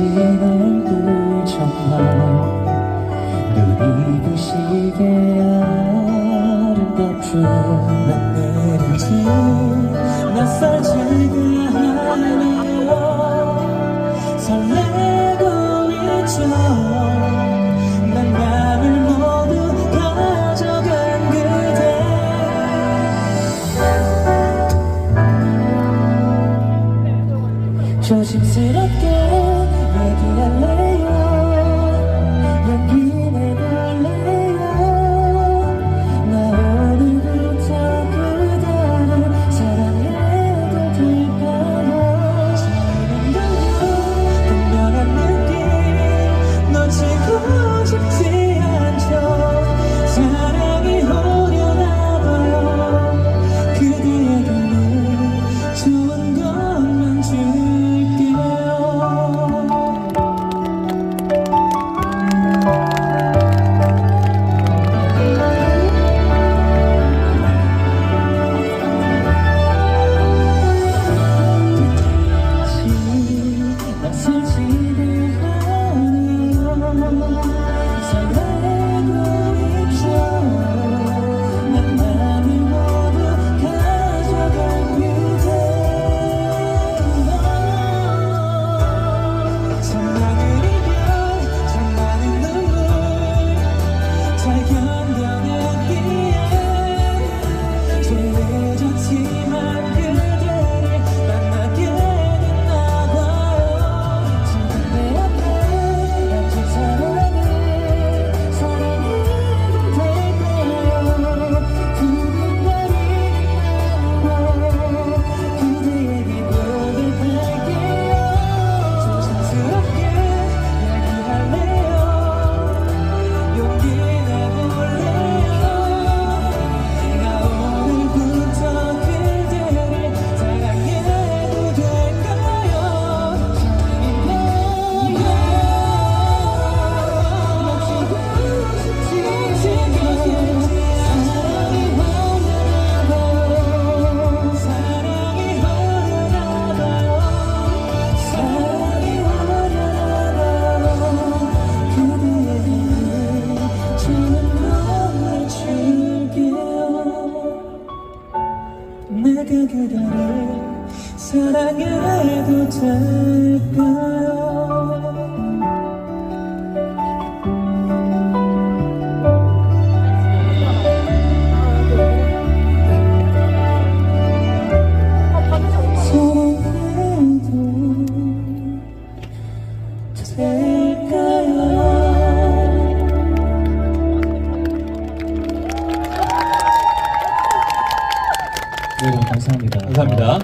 시간도 정말 눈이 부시게 아름답죠 난 내리지. 낯설지가 않아요 설레고 있죠. 난 맘을 모두 가져간 그대. 조심스럽게 making a life. 내가 그대를 사랑해도 될까? 감사합니다. 감사합니다.